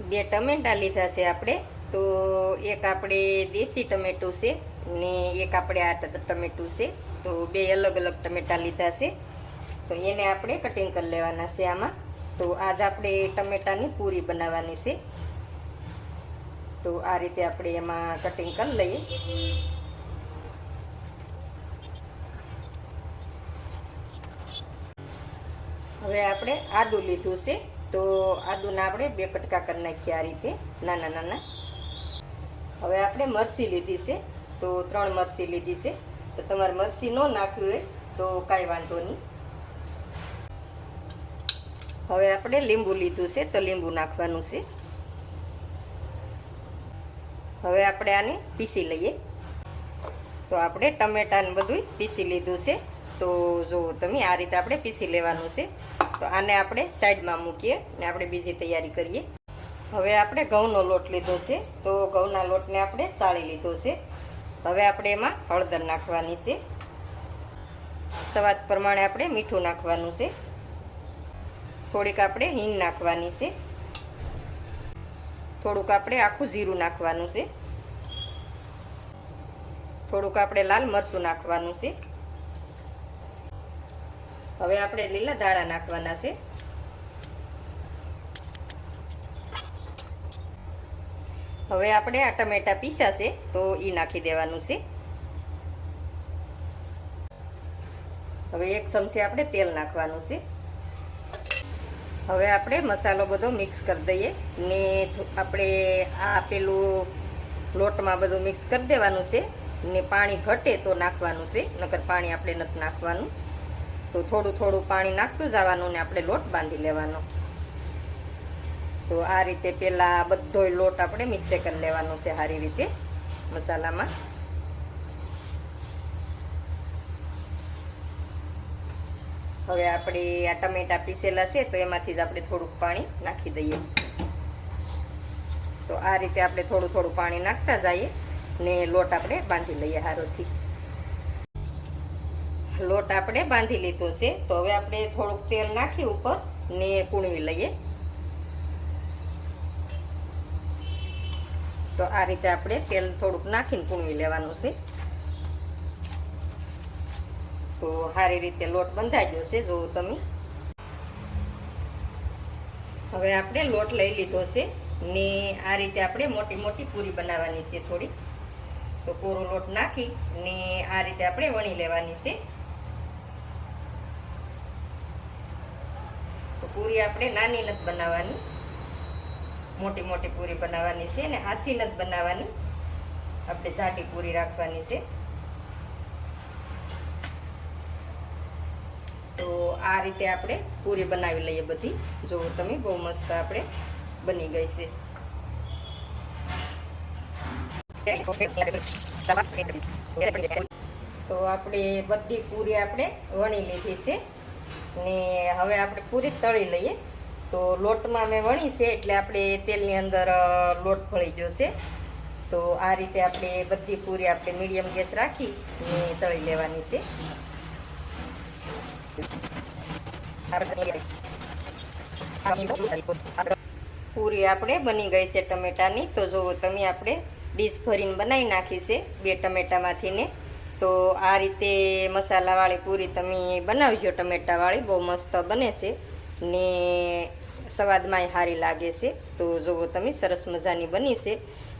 બે ટમેટા લીધા છે આપણે. તો એક આપણે દેશી ટમેટું છે ને એક આપણે આ ટમેટું છે. તો બે અલગ અલગ ટમેટા લીધા છે. તો એને આપણે કટિંગ કરી લેવાના છે આમાં. તો આજ આપણે ટમેટાની પૂરી બનાવવાની છે. તો આ રીતે આપણે એમાં કટિંગ કરી લઈએ. હવે આપણે આદુ લીધું છે. તો આદુના આપણે બે કટકા કરી નાખીએ આ રીતે, નાના નાના. હવે આપણે મરસી લીધી છે, તો ત્રણ મરસી લીધી છે. તો તમારે મરસી ન નાખવી હોય તો કાંઈ વાંધો નહીં. હવે આપણે લીંબુ લીધું છે, તો લીંબુ નાખવાનું છે. હવે આપણે આને પીસી લઈએ. તો આપણે ટમેટા ને બધું પીસી લીધું છે. તો જો તમે આ રીતે આપણે પીસી લેવાનું છે, તો આને આપણે સાઈડમાં મૂકીએ ને આપણે બીજી તૈયારી કરીએ. હવે આપણે ઘઉંનો લોટ લીધો છે, તો ઘઉંના લોટને આપણે સાળી લીધો છે. હવે આપણે એમાં હળદર નાખવાની છે. સ્વાદ પ્રમાણે આપણે મીઠું નાખવાનું છે. થોડીક આપણે હિંગ નાખવાની છે. થોડુંક આપણે આખું જીરું નાખવાનું છે. થોડુંક આપણે લાલ મરચું નાખવાનું છે. હવે આપણે લીલા દાણા નાખવાના છે. હવે આપણે આ ટમેટા પીસા છે, તો એ નાખી દેવાનું છે. હવે એક ચમચી આપણે તેલ નાખવાનું છે. હવે આપણે મસાલો બધો મિક્સ કરી દઈએ ને આપણે આ પેલું લોટમાં બધું મિક્સ કરી દેવાનું છે ને પાણી ઘટે તો નાખવાનું છે, નકર પાણી આપણે નથી નાખવાનું. તો થોડું થોડું પાણી નાખતું જવાનું ને આપણે લોટ બાંધી લેવાનો. તો આ રીતે પેલા બધોય લોટ આપણે મિક્સ કરી લેવાનો છે સારી રીતે મસાલામાં. હવે આપણે આ ટમેટા પીસેલા છે તો એમાંથી જ આપણે થોડુંક પાણી નાખી દઈએ. તો આ રીતે આપણે થોડું થોડું પાણી નાખતા જઈએ ને લોટ આપણે બાંધી લઈએ હારોથી. લોટ આપણે બાંધી લીધો છે. તો હવે આપણે થોડુંક તેલ નાખી ઉપર ને કૂણવી લઈએ. તો આ રીતે આપણે તેલ થોડુંક નાખીને કૂણવી લેવાનું છે. તો સારી રીતે લોટ બંધાઈ ગયો છે જો તમે. હવે આપણે લોટ લઈ લીધો છે ને આ રીતે આપણે મોટી મોટી પૂરી બનાવવાની છે થોડી તો કોરો લોટ નાખી ને આ રીતે આપણે વણી લેવાની છે. પૂરી આપણે નાની નથી બનાવવાની. મોટી મોટી પૂરી બનાવવાની છે ને આસી નથી બનાવવાની. આપણે જાટી પૂરી રાખવાની છે. તો આ રીતે આપણે પૂરી બનાવી લઈએ બધી. જો તમે બહુ મસ્ત આપણે બની ગઈ છે. તો આપણે બધી પૂરી આપણે વણી લીધી છે. ને હવે આપણે પૂરી તળી લઈએ. તો લોટમાં મેં વણી છે એટલે આપણે તેલની અંદર લોટ ભળી ગયો તો આ રીતે આપણે બધી પૂરી આપણે મીડિયમ ગેસ રાખી ને તળી લેવાની છે. પૂરી આપણે બની ગઈ છે ટમેટાની. તો જો તમે આપણે ડીશ ભરીને બનાવી નાખી છે બે ટમેટામાંથી ને. તો આ રીતે મસાલાવાળી પૂરી તમે બનાવજો, ટમેટાવાળી. બહુ મસ્ત બને છે ને સ્વાદમાંય સારી લાગે છે. તો જુઓ તમે, સરસ મજાની બની છે.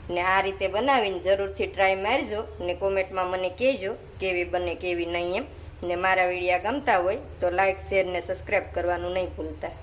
ને આ રીતે બનાવીને જરૂરથી ટ્રાય મારજો ને કોમેન્ટમાં મને કહેજો કેવી બને, કેવી નહીં એમ. ને મારા વિડીયા ગમતા હોય તો લાઈક શેર ને સબસ્ક્રાઈબ કરવાનું નહીં ભૂલતા.